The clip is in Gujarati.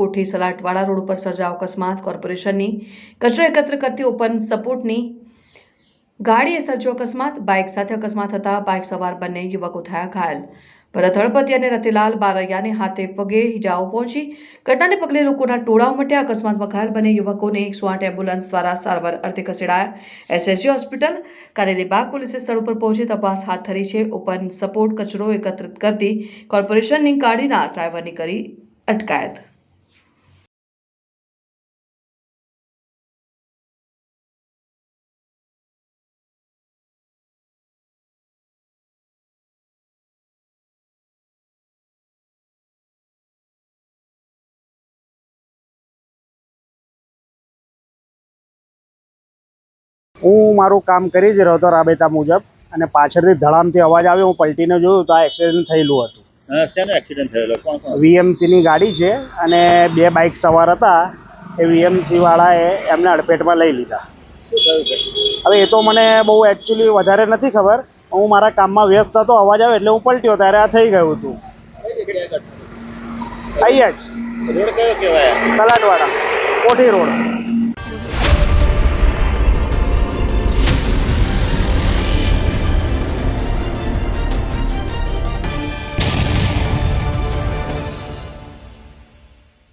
કોઠી સલાટવાડા રોડ ઉપર સર્જાયો અકસ્માત. કોર્પોરેશનની કચરો એકત્ર કરતી ઓપન સપોર્ટની ગાડીએ સર્જ્યો અકસ્માત. બાઇક સાથે અકસ્માત થતા બાઇક સવાર બંને યુવકો થયા ઘાયલ. ભરત હળપતિ અને રતિલાલ બારૈયાને હાથે પગે હિજાઓ પહોંચી. ઘટનાને પગલે લોકોના ટોળા ઉમટ્યા અકસ્માતમાં ઘાયલ બંને યુવકોને એકસો આઠ એમ્બ્યુલન્સ દ્વારા સારવાર અર્થે ખસેડાયા. એસએસજી હોસ્પિટલ કારેલીબાગ પોલીસે સ્થળ ઉપર પહોંચી તપાસ હાથ ધરી છે. ઓપન સપોર્ટ કચરો એકત્રિત કરતી કોર્પોરેશનની ગાડીના ડ્રાઈવરની કરી અટકાયત. હું મારું કામ કરી જ રહ્યો હતો રાબેતા મુજબ અને પાછળથી ધડામથી અવાજ આવ્યો. હું પલટીને જોયું તો આ એક્સિડન્ટ થયેલું હતું. શેનો એક્સિડન્ટ થયેલો? વીએમસીની ગાડી છે અને બે બાઇક સવાર હતા. એ વીએમસી વાળાએ એમને અડપેટમાં લઈ લીધા. હવે એ તો મને બહુ એકચ્યુઅલી વધારે નથી ખબર. હું મારા કામમાં વ્યસ્ત હતો અવાજ આવ્યો એટલે હું પલટ્યો ત્યારે આ થઈ ગયું હતું? અહીંયા જ. સલાડવાળા કોઠી રોડ.